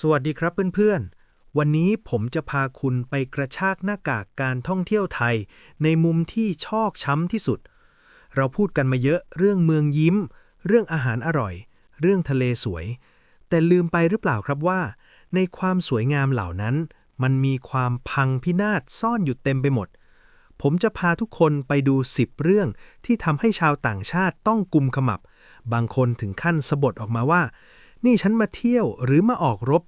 สวัสดีครับเพื่อนๆ วันนี้ผมจะพาคุณไปกระชากหน้ากากการท่องเที่ยวไทย ในมุมที่ชอกช้ำที่สุด เราพูดกันมาเยอะเรื่องเมืองยิ้ม เรื่องอาหารอร่อย เรื่องทะเลสวย แต่ลืมไปหรือเปล่าครับว่า ในความสวยงามเหล่านั้น มันมีความพังพินาศซ่อนอยู่เต็มไปหมด ผมจะพาทุกคนไปดู 10 เรื่องที่ทำให้ชาวต่างชาติต้องกุมขมับ บางคนถึงขั้นสะบดออกมาว่า นี่ฉันมาเที่ยวหรือมาออกรบ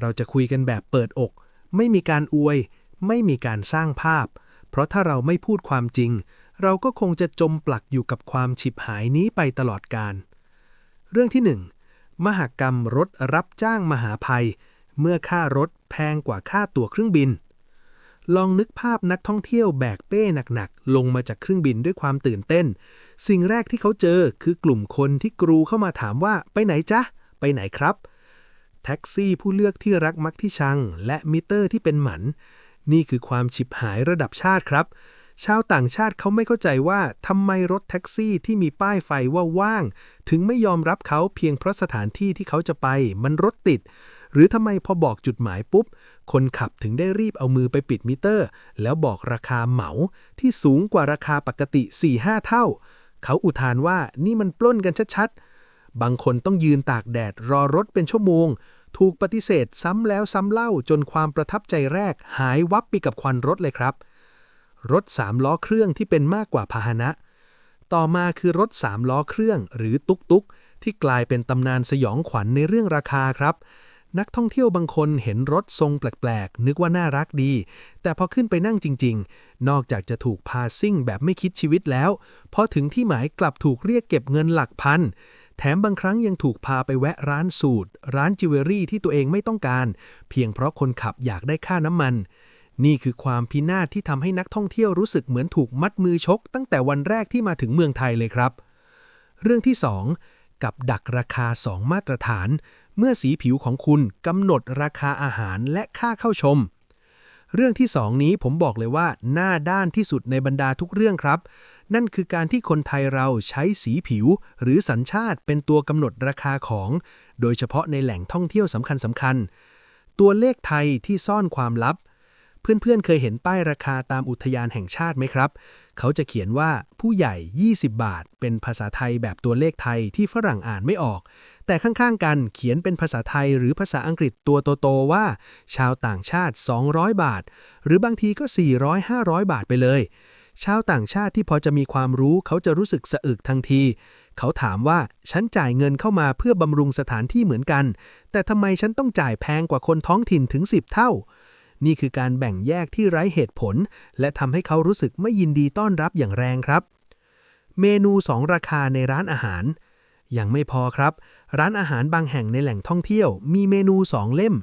เราจะคุยกันแบบเปิดอก ไม่มีการอวย ไม่มีการสร้างภาพ เพราะถ้าเราไม่พูดความจริง เราก็คงจะจมปลักอยู่กับความฉิบหายนี้ไปตลอดกาลเรื่องที่หนึ่งมหกรรมรถรับจ้างมหาภัย เมื่อค่ารถแพงกว่าค่าตั๋วเครื่องบิน ลองนึกภาพนักท่องเที่ยวแบกเป้หนักๆ ลงมาจากเครื่องบินด้วยความตื่นเต้น สิ่งแรกที่เขาเจอคือกลุ่มคนที่กรูเข้ามาถามว่าไปไหนจ๊ะ ไปไหนครับ แท็กซี่ผู้เลือกที่รักมักที่ชัง และมิเตอร์ที่เป็นหมัน นี่คือความฉิบหายระดับชาติครับ ชาวต่างชาติเขาไม่เข้าใจว่าทำไมรถแท็กซี่ที่มีป้ายไฟว่าว่าง ถึงไม่ยอมรับเขาเพียงเพราะสถานที่ที่เขาจะไป มันรถติด หรือทำไมพอบอกจุดหมายปุ๊บ คนขับถึงได้รีบเอามือไปปิดมิเตอร์ แล้วบอกราคาเหมาที่สูงกว่าราคาปกติ 4-5 เท่า เขาอุทานว่านี่มันปล้นกันชัดๆ บางคนต้องยืนตากแดดรอรถเป็นชั่วโมง ถูกปฏิเสธซ้ำแล้วซ้ำเล่าจนความประทับใจแรกหายวับไปกับควันรถเลยครับ รถสามล้อเครื่องที่เป็นมากกว่าพาหนะ ต่อมาคือรถสามล้อเครื่องหรือตุกตุกที่กลายเป็นตำนานสยองขวัญในเรื่องราคาครับนักท่องเที่ยวบางคนเห็นรถทรงแปลกๆ นึกว่าน่ารักดี แต่พอขึ้นไปนั่งจริงๆ นอกจากจะถูกพาซิ่งแบบไม่คิดชีวิตแล้ว พอถึงที่หมายกลับถูกเรียกเก็บเงินหลักพัน แถมบางครั้งยังถูกพาไปแวะร้านสูตร ร้านจิวเวลรี่ที่ตัวเองไม่ต้องการ เพียงเพราะคนขับอยากได้ค่าน้ำมัน นี่คือความพินาศที่ทำให้นักท่องเที่ยวรู้สึกเหมือนถูกมัดมือชก ตั้งแต่วันแรกที่มาถึงเมืองไทยเลยครับ เรื่องที่ 2 กับดักราคา 2 มาตรฐาน เมื่อสีผิวของคุณกำหนดราคาอาหารและค่าเข้าชมเรื่องที่ 2 นี้ผมบอกเลยว่าหน้าด้านที่สุดในบรรดาทุกเรื่องครับ นั่นคือการที่คนไทยเราใช้สีผิว หรือสัญชาติเป็นตัวกำหนดราคาของ โดยเฉพาะในแหล่งท่องเที่ยวสำคัญสำคัญๆตัวเลขไทยที่ซ่อนความลับ เพื่อนๆเคยเห็นป้ายราคาตามอุทยานแห่งชาติไหมครับ เขาจะเขียนว่าผู้ใหญ่ 20 บาท เป็นภาษาไทยแบบตัวเลขไทยที่ฝรั่งอ่านไม่ออก แต่ข้างๆกันเขียนเป็นภาษาไทยหรือภาษาอังกฤษตัวโตๆว่า ชาวต่างชาติ 200 บาท หรือบางทีก็ 400-500 บาทไปเลย ชาวต่างชาติที่พอจะมีความรู้เขาจะรู้สึกสะอึกทันที เขาถามว่าฉันจ่ายเงินเข้ามาเพื่อบำรุงสถานที่เหมือนกัน แต่ทำไมฉันต้องจ่ายแพงกว่าคนท้องถิ่นถึง 10 เท่า นี่คือการแบ่งแยกที่ไร้เหตุผล และทำให้เขารู้สึกไม่ยินดีต้อนรับอย่างแรงครับ เมนู 2 ราคาในร้านอาหาร ยังไม่พอครับ ร้านอาหารบางแห่งในแหล่งท่องเที่ยว มีเมนู 2 เล่ม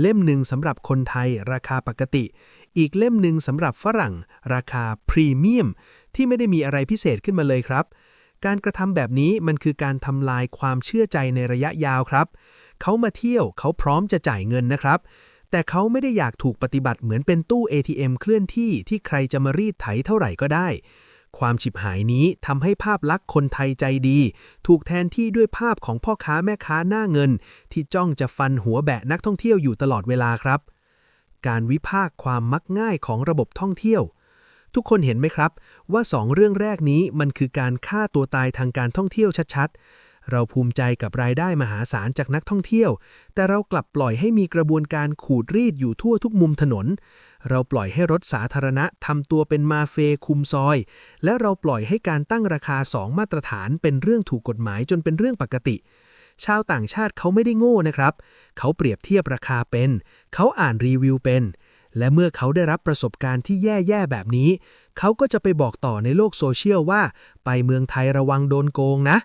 เล่มหนึ่งสำหรับคนไทยราคาปกติ อีกเล่มหนึ่งสำหรับฝรั่ง ราคาพรีเมียมที่ไม่ได้มีอะไรพิเศษขึ้นมาเลยครับ การกระทำแบบนี้มันคือการทำลายความเชื่อใจในระยะยาวครับ เขามาเที่ยวเขาพร้อมจะจ่ายเงินนะครับ แต่เขาไม่ได้อยากถูกปฏิบัติเหมือนเป็นตู้ ATM เคลื่อนที่ที่ใครจะมารีดไถเท่าไหร่ก็ได้ความฉิบหายนี้ทำให้ภาพลักษณ์คนไทยใจดี ถูกแทนที่ด้วยภาพของพ่อค้าแม่ค้าหน้าเงิน ที่จ้องจะฟันหัวแบะนักท่องเที่ยวอยู่ตลอดเวลาครับ การวิพากษ์ความมักง่ายของระบบท่องเที่ยว ทุกคนเห็นไหมครับ ว่าสองเรื่องแรกนี้มันคือการฆ่าตัวตายทางการท่องเที่ยวชัดๆ เราภูมิใจกับรายได้มหาศาลจากนักท่องเที่ยว แต่เรากลับปล่อยให้มีกระบวนการขูดรีดอยู่ทั่วทุกมุมถนน เราปล่อยให้รถสาธารณะทำตัวเป็นมาเฟคุมซอย และเราปล่อยให้การตั้งราคา 2 มาตรฐานเป็นเรื่องถูกกฎหมายจนเป็นเรื่องปกติ ชาวต่างชาติเขาไม่ได้โง่นะครับ เขาเปรียบเทียบราคาเป็น เขาอ่านรีวิวเป็น และเมื่อเขาได้รับประสบการณ์ที่แย่ๆแบบนี้ เขาก็จะไปบอกต่อในโลกโซเชียลว่า ไปเมืองไทยระวังโดนโกงนะ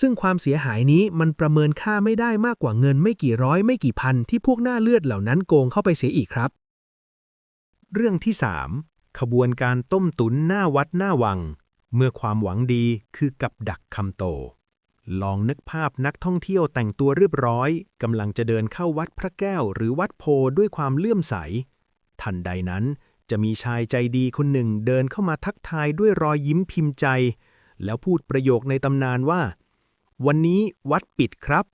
ซึ่งความเสียหายนี้มันประเมินค่าไม่ได้มากกว่าเงินไม่กี่ร้อยไม่กี่พันที่พวกหน้าเลือดเหล่านั้นโกงเข้าไปเสียอีกครับ เรื่องที่ 3 ขบวนการต้มตุ๋นหน้าวัดหน้าวัง เมื่อความหวังดีคือกับดักคำโต ลองนึกภาพนักท่องเที่ยวแต่งตัวเรียบร้อยกำลังจะเดินเข้าวัดพระแก้วหรือวัดโพด้วยความเลื่อมใส ทันใดนั้นจะมีชายใจดีคนหนึ่งเดินเข้ามาทักทายด้วยรอยยิ้มพิมพ์ใจ แล้วพูดประโยคในตำนานว่า วันนี้วัดปิดครับ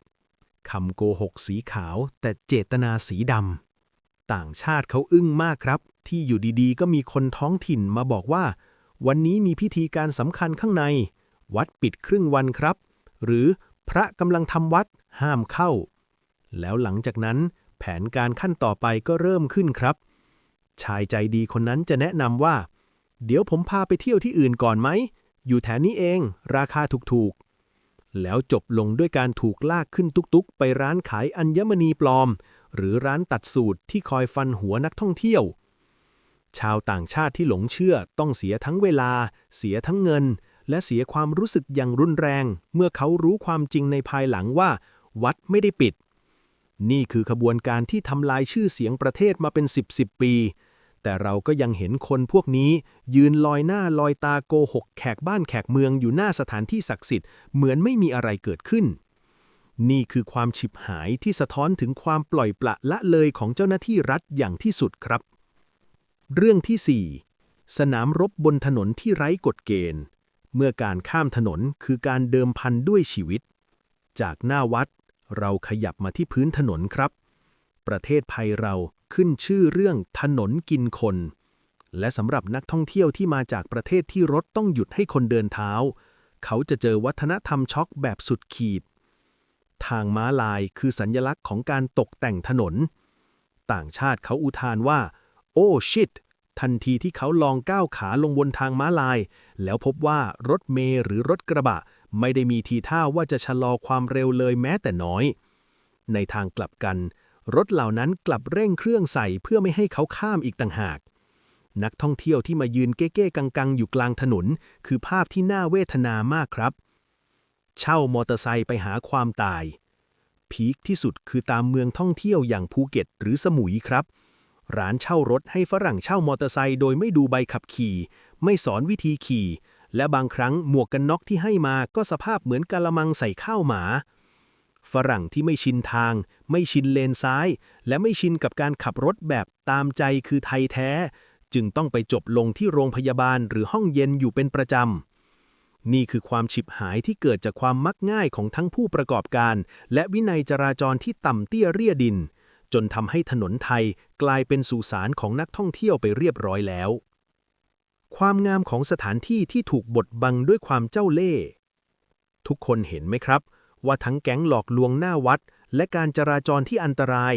คำโกหกสีขาวแต่เจตนาสีดำต่างชาติเขาอึ้งมากครับ ที่อยู่ดีๆ ก็มีคนท้องถิ่นมาบอกว่า วันนี้มีพิธีการสำคัญข้างใน วัดปิดครึ่งวันครับ หรือพระกำลังทำวัดห้ามเข้า แล้วหลังจากนั้นแผนการขั้นต่อไปก็เริ่มขึ้นครับ ชายใจดีคนนั้นจะแนะนำว่า เดี๋ยวผมพาไปเที่ยวที่อื่นก่อนไหม อยู่แถวนี้เองราคาถูกๆ แล้วจบลงด้วยการถูกลากขึ้นตุกๆ ไปร้านขายอัญมณีปลอม หรือร้านตัดสูตรที่คอยฟันหัวนักท่องเที่ยว ชาวต่างชาติที่หลงเชื่อต้องเสียทั้งเวลา เสียทั้งเงิน และเสียความรู้สึกอย่างรุนแรง เมื่อเขารู้ความจริงในภายหลังว่า วัดไม่ได้ปิด นี่คือขบวนการที่ทำลายชื่อเสียงประเทศมาเป็น 10 10 ปี แต่เราก็ยังเห็นคนพวกนี้ ยืนลอยหน้าลอยตาโกหกแขกบ้านแขกเมืองอยู่หน้าสถานที่ศักดิ์สิทธิ์เหมือนไม่มีอะไรเกิดขึ้น นี่คือความฉิบหายที่สะท้อนถึงความปล่อยปละละเลยของเจ้าหน้าที่รัฐอย่างที่สุดครับ เรื่องที่ 4 สนามรบบนถนนที่ไร้กฎเกณฑ์ เมื่อการข้ามถนนคือการเดิมพันด้วยชีวิต จากหน้าวัด เราขยับมาที่พื้นถนนครับ ประเทศไทยเราขึ้นชื่อเรื่องถนนกินคน และสำหรับนักท่องเที่ยวที่มาจากประเทศที่รถต้องหยุดให้คนเดินเท้า เขาจะเจอวัฒนธรรมช็อกแบบสุดขีด ทางม้าลายคือสัญญลักษณ์ของการตกแต่งถนน ต่างชาติเขาอุทานว่า โอ้ชิต ทันทีที่เขาลองก้าวขาลงบนทางม้าลาย แล้วพบว่ารถเมล์หรือรถกระบะ ไม่ได้มีทีท่าว่าจะชะลอความเร็วเลยแม้แต่น้อย ในทางกลับกัน รถเหล่านั้นกลับเร่งเครื่องใส่เพื่อไม่ให้เขาข้ามอีกต่างหาก นักท่องเที่ยวที่มายืนเก้ๆกังๆ อยู่กลางถนน คือภาพที่น่าเวทนามากครับ เช่ามอเตอร์ไซค์ไปหาความตาย พีคที่สุดคือตามเมืองท่องเที่ยวอย่างภูเก็ตหรือสมุยครับ ร้านเช่ารถให้ฝรั่งเช่ามอเตอร์ไซค์โดยไม่ดูใบขับขี่ ไม่สอนวิธีขี่ และบางครั้งหมวกกันน็อกที่ให้มาก็สภาพเหมือนกะละมังใส่ข้าวหมา ฝรั่งที่ไม่ชินทาง ไม่ชินเลนซ้าย และไม่ชินกับการขับรถแบบตามใจคือไทยแท้ จึงต้องไปจบลงที่โรงพยาบาลหรือห้องเย็นอยู่เป็นประจำนี่คือความฉิบหายที่เกิดจากความมักง่ายของทั้งผู้ประกอบการ และวินัยจราจรที่ต่ำเตี้ยเรียดิน จนทำให้ถนนไทยกลายเป็นสุสานของนักท่องเที่ยวไปเรียบร้อยแล้ว ความงามของสถานที่ที่ถูกบดบังด้วยความเจ้าเล่ห์ทุกคนเห็นไหมครับ ว่าทั้งแก๊งหลอกลวงหน้าวัด และการจราจรที่อันตราย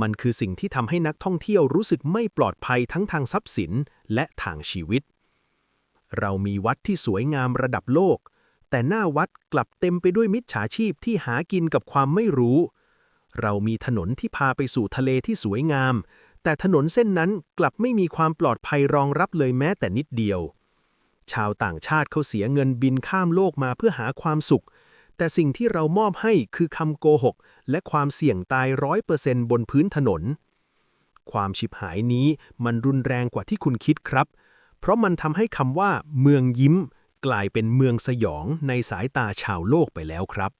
มันคือสิ่งที่ทำให้นักท่องเที่ยวรู้สึกไม่ปลอดภัยทั้งทางทรัพย์สินและทางชีวิต เรามีวัดที่สวยงามระดับโลก แต่หน้าวัดกลับเต็มไปด้วยมิจฉาชีพที่หากินกับความไม่รู้ เรามีถนนที่พาไปสู่ทะเลที่สวยงาม แต่ถนนเส้นนั้นกลับไม่มีความปลอดภัยรองรับเลยแม้แต่นิดเดียว ชาวต่างชาติเขาเสียเงินบินข้ามโลกมาเพื่อหาความสุข แต่สิ่งที่เรามอบให้คือคำโกหก และความเสี่ยงตายร้อยเปอร์เซนต์บนพื้นถนน ความฉิบหายนี้มันรุนแรงกว่าที่คุณคิดครับ เพราะมันทำให้คำว่า เมืองยิ้ม กลายเป็นเมืองสยองในสายตาชาวโลกไปแล้วครับ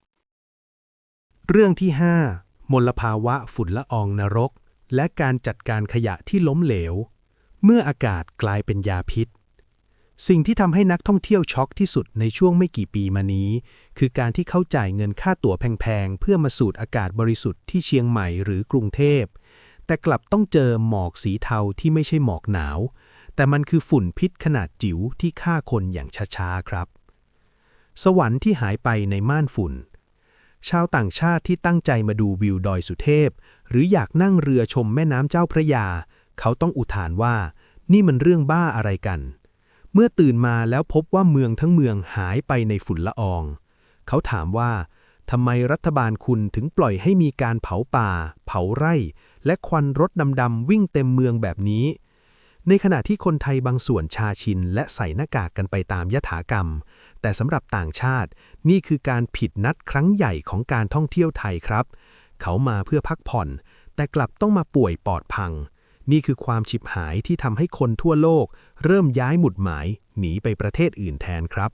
เรื่องที่ 5 มลภาวะฝุ่นละอองนรก และการจัดการขยะที่ล้มเหลว เมื่ออากาศกลายเป็นยาพิษ สิ่งที่ทำให้นักท่องเที่ยวช็อกที่สุดในช่วงไม่กี่ปีมานี้ คือการที่เขาจ่ายเงินค่าตั๋วแพงๆ เพื่อมาสูดอากาศบริสุทธิ์ที่เชียงใหม่หรือกรุงเทพ แต่กลับต้องเจอหมอกสีเทาที่ไม่ใช่หมอกหนาว แต่มันคือฝุ่นพิษขนาดจิ๋วที่ฆ่าคนอย่างช้าๆครับ สวรรค์ที่หายไปในม่านฝุ่น ชาวต่างชาติที่ตั้งใจมาดูวิวดอยสุเทพ หรืออยากนั่งเรือชมแม่น้ำเจ้าพระยา เขาต้องอุทานว่า นี่มันเรื่องบ้าอะไรกัน เมื่อตื่นมาแล้วพบว่าเมืองทั้งเมืองหายไปในฝุ่นละออง เขาถามว่าทำไมรัฐบาลคุณถึงปล่อยให้มีการเผาป่า เผาไร่ และควันรถดำๆวิ่งเต็มเมืองแบบนี้ ในขณะที่คนไทยบางส่วนชาชินและใส่หน้ากากกันไปตามยถากรรม แต่สำหรับต่างชาติ นี่คือการผิดนัดครั้งใหญ่ของการท่องเที่ยวไทยครับ เขามาเพื่อพักผ่อน แต่กลับต้องมาป่วยปอดพัง นี่คือความฉิบหายที่ทำให้คนทั่วโลก เริ่มย้ายหมุดหมาย หนีไปประเทศอื่นแทนครับ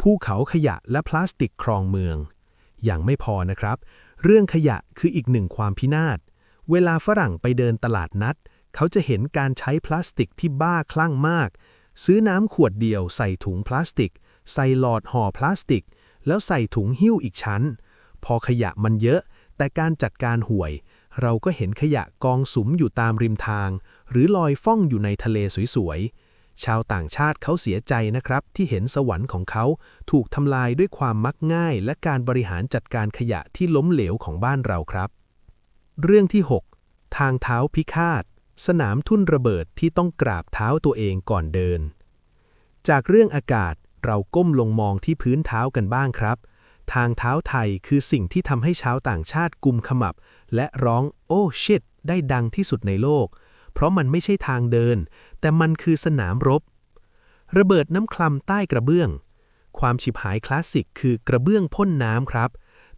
ภูเขาขยะและพลาสติกครองเมือง อย่างไม่พอนะครับ เรื่องขยะคืออีกหนึ่งความพินาศ เวลาฝรั่งไปเดินตลาดนัด เขาจะเห็นการใช้พลาสติกที่บ้าคลั่งมาก ซื้อน้ำขวดเดียวใส่ถุงพลาสติก ใส่หลอดห่อพลาสติก แล้วใส่ถุงหิ้วอีกชั้น พอขยะมันเยอะ แต่การจัดการห่วย เราก็เห็นขยะกองสุมอยู่ตามริมทาง หรือลอยฟ่องอยู่ในทะเลสวยๆ ชาวต่างชาติเขาเสียใจนะครับ ที่เห็นสวรรค์ของเขาถูกทำลายด้วยความมักง่าย และการบริหารจัดการขยะที่ล้มเหลวของบ้านเราครับ เรื่องที่ 6 ทางเท้าพิฆาต สนามทุ่นระเบิดที่ต้องกราบเท้าตัวเองก่อนเดิน จากเรื่องอากาศเราก้มลงมองที่พื้นเท้ากันบ้างครับ ทางเท้าไทยคือสิ่งที่ทำให้ชาวต่างชาติกุมขมับ และร้องโอ้ชิตได้ดังที่สุดในโลก เพราะมันไม่ใช่ทางเดิน แต่มันคือสนามรบ ระเบิดน้ำคลำใต้กระเบื้อง ความฉิบหายคลาสสิกคือกระเบื้องพ่นน้ำครับ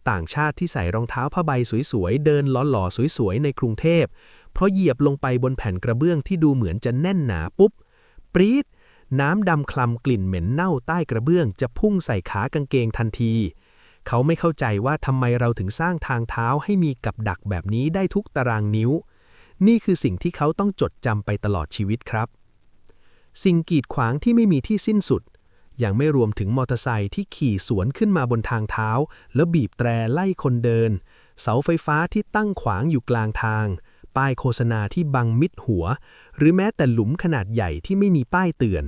ต่างชาติที่ใส่รองเท้าผ้าใบสวยๆ เดินหล่อๆสวยๆ ในกรุงเทพ เพราะเหยียบลงไปบนแผ่นกระเบื้องที่ดูเหมือนจะแน่นหนาปุ๊บ ปรี๊ดน้ำดำคลำกลิ่นเหม็นเน่าใต้กระเบื้อง จะพุ่งใส่ขากางเกงทันที เขาไม่เข้าใจว่าทำไมเราถึงสร้างทางเท้าให้มีกับดักแบบนี้ได้ทุกตารางนิ้ว นี่คือสิ่งที่เขาต้องจดจำไปตลอดชีวิตครับ สิ่งกีดขวางที่ไม่มีที่สิ้นสุด ยังไม่รวมถึงมอเตอร์ไซค์ที่ขี่สวนขึ้นมาบนทางเท้า แล้วบีบแตรไล่คนเดิน เสาไฟฟ้าที่ตั้งขวางอยู่กลางทาง ป้ายโฆษณาที่บังมิดหัว หรือแม้แต่หลุมขนาดใหญ่ที่ไม่มีป้ายเตือน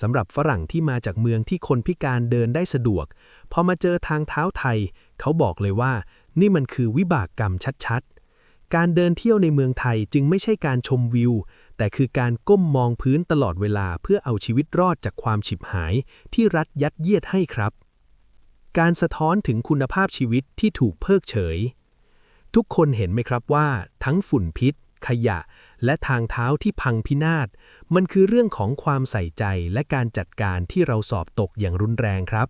สำหรับฝรั่งที่มาจากเมืองที่คนพิการเดินได้สะดวก พอมาเจอทางเท้าไทย เขาบอกเลยว่า นี่มันคือวิบากกรรมชัดๆ การเดินเที่ยวในเมืองไทยจึงไม่ใช่การชมวิว แต่คือการก้มมองพื้นตลอดเวลาเพื่อเอาชีวิตรอดจากความฉิบหาย ที่รัฐยัดเยียดให้ครับ การสะท้อนถึงคุณภาพชีวิตที่ถูกเพิกเฉย ทุกคนเห็นไหมครับว่า ทั้งฝุ่นพิษ ขยะ และทางเท้าที่พังพินาศ มันคือเรื่องของความใส่ใจและการจัดการที่เราสอบตกอย่างรุนแรงครับ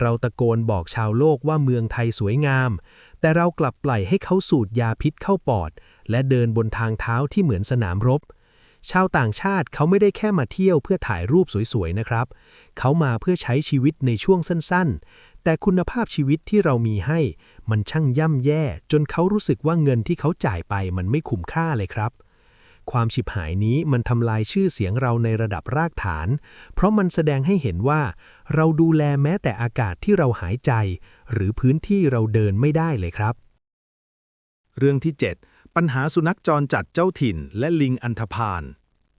เราตะโกนบอกชาวโลกว่าเมืองไทยสวยงาม แต่เรากลับปล่อยให้เขาสูดยาพิษเข้าปอด และเดินบนทางเท้าที่เหมือนสนามรบ ชาวต่างชาติเขาไม่ได้แค่มาเที่ยวเพื่อถ่ายรูปสวยๆนะครับ เขามาเพื่อใช้ชีวิตในช่วงสั้นๆ แต่คุณภาพชีวิตที่เรามีให้ มันช่างย่ำแย่ จนเขารู้สึกว่าเงินที่เขาจ่ายไปมันไม่คุ้มค่าเลยครับ ความฉิบหายนี้มันทำลายชื่อเสียงเราในระดับรากฐาน เพราะมันแสดงให้เห็นว่า เราดูแลแม้แต่อากาศที่เราหายใจ หรือพื้นที่เราเดินไม่ได้เลยครับ เรื่องที่ 7 ปัญหาสุนัขจรจัดเจ้าถิ่นและลิงอันธพาล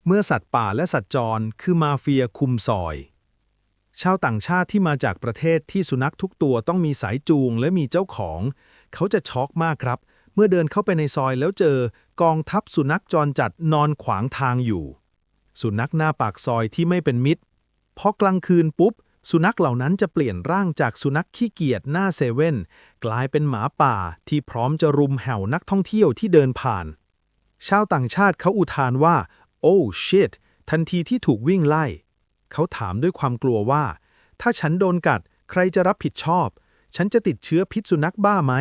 เมื่อสัตว์ป่าและสัตว์จรคือมาเฟียคุมซอย ชาวต่างชาติที่มาจากประเทศที่สุนัขทุกตัวต้องมีสายจูงและมีเจ้าของ เขาจะช็อกมากครับ เมื่อเดินเข้าไปในซอยแล้วเจอกองทัพสุนัขจรจัดนอนขวางทางอยู่ สุนัขหน้าปากซอยที่ไม่เป็นมิตรพอกลางคืนปุ๊บ สุนัขเหล่านั้นจะเปลี่ยนร่างจากสุนัขขี้เกียจหน้าเซเว่นกลายเป็นหมาป่าที่พร้อมจะรุมแห่วนักท่องเที่ยวที่เดินผ่าน ชาวต่างชาติเขาอุทานว่า oh shit ทันทีที่ถูกวิ่งไล่ เขาถามด้วยความกลัวว่า ถ้าฉันโดนกัดใครจะรับผิดชอบ ฉันจะติดเชื้อพิษสุนัขบ้าไหม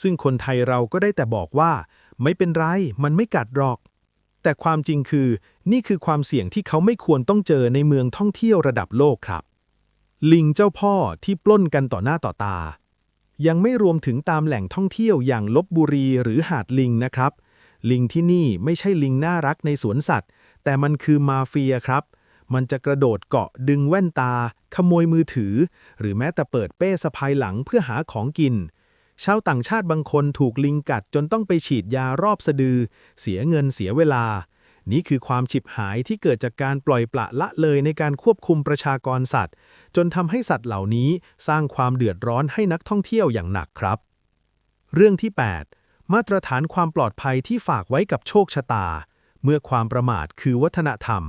ซึ่งคนไทยเราก็ได้แต่บอกว่า ไม่เป็นไร มันไม่กัดหรอก แต่ความจริงคือ นี่คือความเสี่ยงที่เขาไม่ควรต้องเจอในเมืองท่องเที่ยวระดับโลกครับ ลิงเจ้าพ่อที่ปล้นกันต่อหน้าต่อตา ยังไม่รวมถึงตามแหล่งท่องเที่ยวอย่างลบบุรีหรือหาดลิงนะครับ ลิงที่นี่ไม่ใช่ลิงน่ารักในสวนสัตว์ แต่มันคือมาเฟียครับ มันจะกระโดดเกาะดึงแว่นตา ขโมยมือถือ หรือแม้แต่เปิดเป้สะพายหลังเพื่อหาของกิน ชาวต่างชาติบางคนถูกลิงกัดจนต้องไปฉีดยารอบสะดือ เสียเงินเสียเวลานี่คือความฉิบหายที่เกิดจากการปล่อยปละละเลยในการควบคุมประชากรสัตว์ จนทำให้สัตว์เหล่านี้สร้างความเดือดร้อนให้นักท่องเที่ยวอย่างหนักครับ เรื่องที่ 8 มาตรฐานความปลอดภัยที่ฝากไว้กับโชคชะตา เมื่อความประมาทคือวัฒนธรรม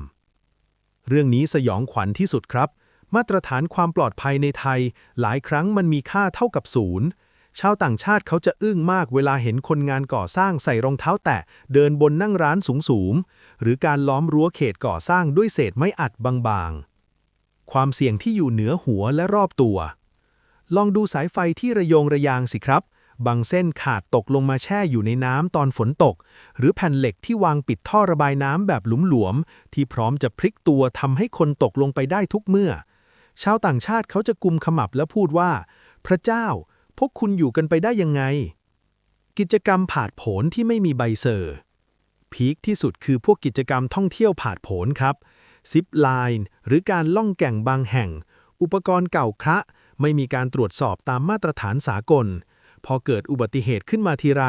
เรื่องนี้สยองขวัญที่สุดครับ มาตรฐานความปลอดภัยในไทย หลายครั้งมันมีค่าเท่ากับศูนย์ชาวต่างชาติเขาจะอึ้งมากเวลาเห็นคนงานก่อสร้างใส่รองเท้าแตะเดินบนนั่งร้านสูงๆ หรือการล้อมรั้วเขตก่อสร้างด้วยเศษไม้อัดบางๆ ความเสี่ยงที่อยู่เหนือหัวและรอบตัว ลองดูสายไฟที่ระโยงระยางสิครับ บางเส้นขาดตกลงมาแช่อยู่ในน้ำตอนฝนตก หรือแผ่นเหล็กที่วางปิดท่อระบายน้ำแบบหลุมหลวมๆที่พร้อมจะพลิกตัวทำให้คนตกลงไปได้ทุกเมื่อ ชาวต่างชาติเขาจะกุมขมับและพูดว่า พระเจ้า พวกคุณอยู่กันไปได้ยังไง กิจกรรมผาดโผนที่ไม่มีใบเซอร์พีคที่สุดคือพวกกิจกรรมท่องเที่ยวผาดโผนครับ ซิปไลน์หรือการล่องแก่งบางแห่ง อุปกรณ์เก่าคระไม่มีการตรวจสอบตามมาตรฐานสากล พอเกิดอุบัติเหตุขึ้นมาทีไร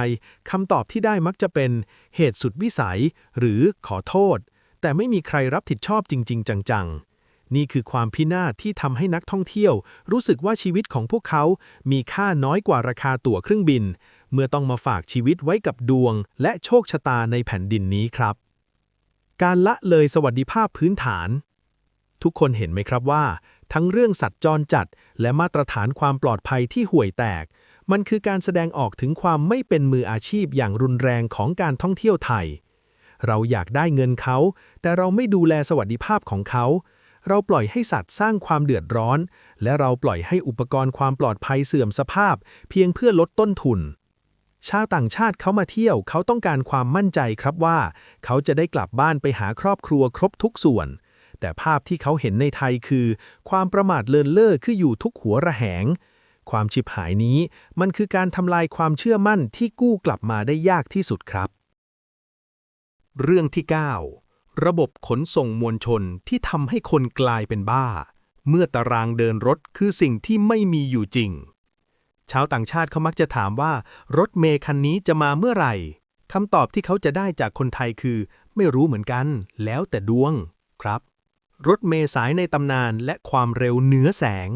คำตอบที่ได้มักจะเป็นเหตุสุดวิสัย หรือขอโทษ แต่ไม่มีใครรับผิดชอบจริง ๆ จัง ๆนี่คือความพินาศที่ทำให้นักท่องเที่ยว รู้สึกว่าชีวิตของพวกเขา มีค่าน้อยกว่าราคาตั๋วเครื่องบิน เมื่อต้องมาฝากชีวิตไว้กับดวง และโชคชะตาในแผ่นดินนี้ครับ การละเลยสวัสดิภาพพื้นฐาน ทุกคนเห็นไหมครับว่า ทั้งเรื่องสัตว์จรจัด และมาตรฐานความปลอดภัยที่ห่วยแตก มันคือการแสดงออกถึงความไม่เป็นมืออาชีพอย่างรุนแรงของการท่องเที่ยวไทย เราอยากได้เงินเขา แต่เราไม่ดูแลสวัสดิภาพของเขา เราปล่อยให้สัตว์สร้างความเดือดร้อน และเราปล่อยให้อุปกรณ์ความปลอดภัยเสื่อมสภาพ เพียงเพื่อลดต้นทุน ชาวต่างชาติเขามาเที่ยวเขาต้องการความมั่นใจครับว่า เขาจะได้กลับบ้านไปหาครอบครัวครบทุกส่วน แต่ภาพที่เขาเห็นในไทยคือ ความประมาทเลินเล่อคืออยู่ทุกหัวระแหง ความฉิบหายนี้มันคือการทำลายความเชื่อมั่นที่กู้กลับมาได้ยากที่สุดครับ เรื่องที่ 9 ระบบขนส่งมวลชนที่ทำให้คนกลายเป็นบ้า เมื่อตารางเดินรถคือสิ่งที่ไม่มีอยู่จริง ชาวต่างชาติเขามักจะถามว่า รถเมย์คันนี้จะมาเมื่อไหร่คำตอบที่เขาจะได้จากคนไทยคือ ไม่รู้เหมือนกัน แล้วแต่ดวงครับ รถเมย์สายในตำนานและความเร็วเหนือแสง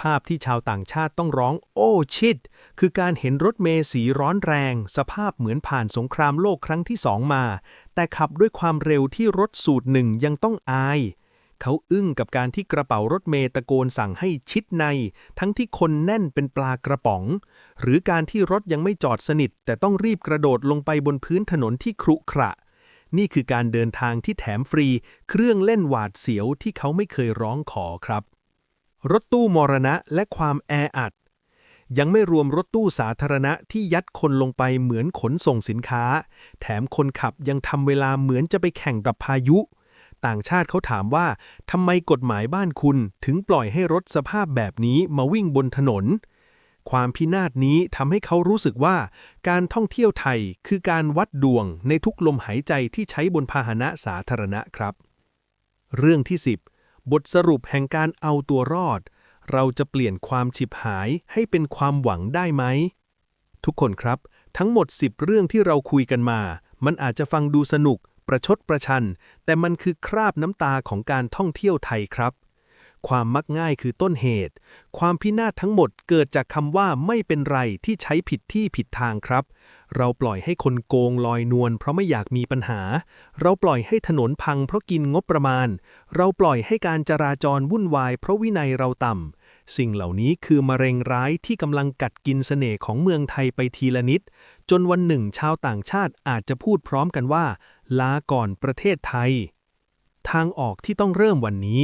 ภาพที่ชาวต่างชาติต้องร้องโอ้ชิด คือการเห็นรถเมล์สีร้อนแรง สภาพเหมือนผ่านสงครามโลกครั้งที่สองมา แต่ขับด้วยความเร็วที่รถสูตรหนึ่งยังต้องอาย เขาอึ้งกับการที่กระเป๋ารถเมตะโกนสั่งให้ชิดใน ทั้งที่คนแน่นเป็นปลากระป๋อง หรือการที่รถยังไม่จอดสนิท แต่ต้องรีบกระโดดลงไปบนพื้นถนนที่ครุขระ นี่คือการเดินทางที่แถมฟรี เครื่องเล่นหวาดเสียวที่เขาไม่เคยร้องขอครับ รถตู้มรณะและความแออัด ยังไม่รวมรถตู้สาธารณะที่ยัดคนลงไปเหมือนขนส่งสินค้า แถมคนขับยังทำเวลาเหมือนจะไปแข่งกับพายุ ต่างชาติเขาถามว่าทำไมกฎหมายบ้านคุณถึงปล่อยให้รถสภาพแบบนี้มาวิ่งบนถนน ความพินาศนี้ทำให้เขารู้สึกว่า การท่องเที่ยวไทยคือการวัดดวงในทุกลมหายใจที่ใช้บนพาหนะสาธารณะครับ เรื่องที่ 10 บทสรุปแห่งการเอาตัวรอด เราจะเปลี่ยนความฉิบหายให้เป็นความหวังได้ไหม ทุกคนครับ ทั้งหมด 10 เรื่องที่เราคุยกันมา มันอาจจะฟังดูสนุก ประชดประชัน แต่มันคือคราบน้ำตาของการท่องเที่ยวไทยครับ ความมักง่ายคือต้นเหตุ ความพินาศทั้งหมดเกิดจากคำว่าไม่เป็นไรที่ใช้ผิดที่ผิดทางครับ เราปล่อยให้คนโกงลอยนวลเพราะไม่อยากมีปัญหา เราปล่อยให้ถนนพังเพราะกินงบประมาณ เราปล่อยให้การจราจรวุ่นวายเพราะวินัยเราต่ำสิ่งเหล่านี้คือมะเร็งร้ายที่กำลังกัดกินเสน่ห์ของเมืองไทยไปทีละนิด จนวันหนึ่งชาวต่างชาติอาจจะพูดพร้อมกันว่า ลาก่อนประเทศไทย ทางออกที่ต้องเริ่มวันนี้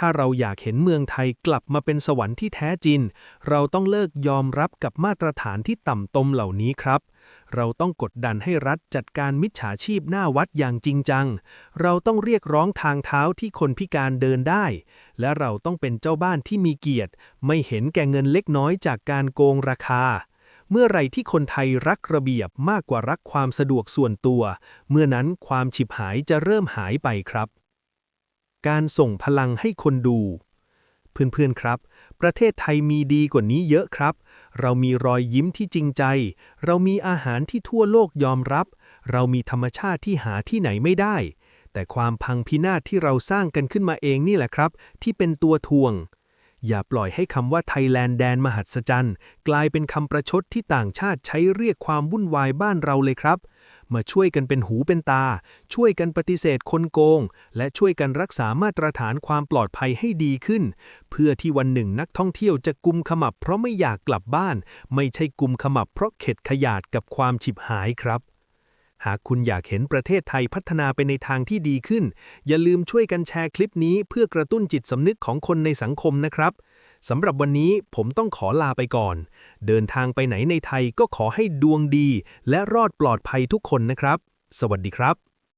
ถ้าเราอยากเห็นเมืองไทยกลับมาเป็นสวรรค์ที่แท้จริง เราต้องเลิกยอมรับกับมาตรฐานที่ต่ำตมเหล่านี้ครับ เราต้องกดดันให้รัฐจัดการมิจฉาชีพหน้าวัดอย่างจริงจัง เราต้องเรียกร้องทางเท้าที่คนพิการเดินได้ และเราต้องเป็นเจ้าบ้านที่มีเกียรติ ไม่เห็นแก่เงินเล็กน้อยจากการโกงราคา เมื่อไรที่คนไทยรักระเบียบมากกว่ารักความสะดวกส่วนตัว เมื่อนั้นความฉิบหายจะเริ่มหายไปครับ การส่งพลังให้คนดู เพื่อนๆครับ ประเทศไทยมีดีกว่านี้เยอะครับ เรามีรอยยิ้มที่จริงใจ เรามีอาหารที่ทั่วโลกยอมรับ เรามีธรรมชาติที่หาที่ไหนไม่ได้ แต่ความพังพินาศที่เราสร้างกันขึ้นมาเองนี่แหละครับ ที่เป็นตัวทวง อย่าปล่อยให้คำว่าไทยแลนด์แดนมหัศจรรย์ กลายเป็นคำประชดที่ต่างชาติใช้เรียกความวุ่นวายบ้านเราเลยครับ มาช่วยกันเป็นหูเป็นตา ช่วยกันปฏิเสธคนโกง และช่วยกันรักษามาตรฐานความปลอดภัยให้ดีขึ้น เพื่อที่วันหนึ่งนักท่องเที่ยวจะกุมขมับเพราะไม่อยากกลับบ้าน ไม่ใช่กุมขมับเพราะเข็ดขยาดกับความฉิบหายครับ หากคุณอยากเห็นประเทศไทยพัฒนาไปในทางที่ดีขึ้น อย่าลืมช่วยกันแชร์คลิปนี้เพื่อกระตุ้นจิตสำนึกของคนในสังคมนะครับสำหรับวันนี้ผมต้องขอลาไปก่อน เดินทางไปไหนในไทยก็ขอให้ดวงดี และรอดปลอดภัยทุกคนนะครับ สวัสดีครับ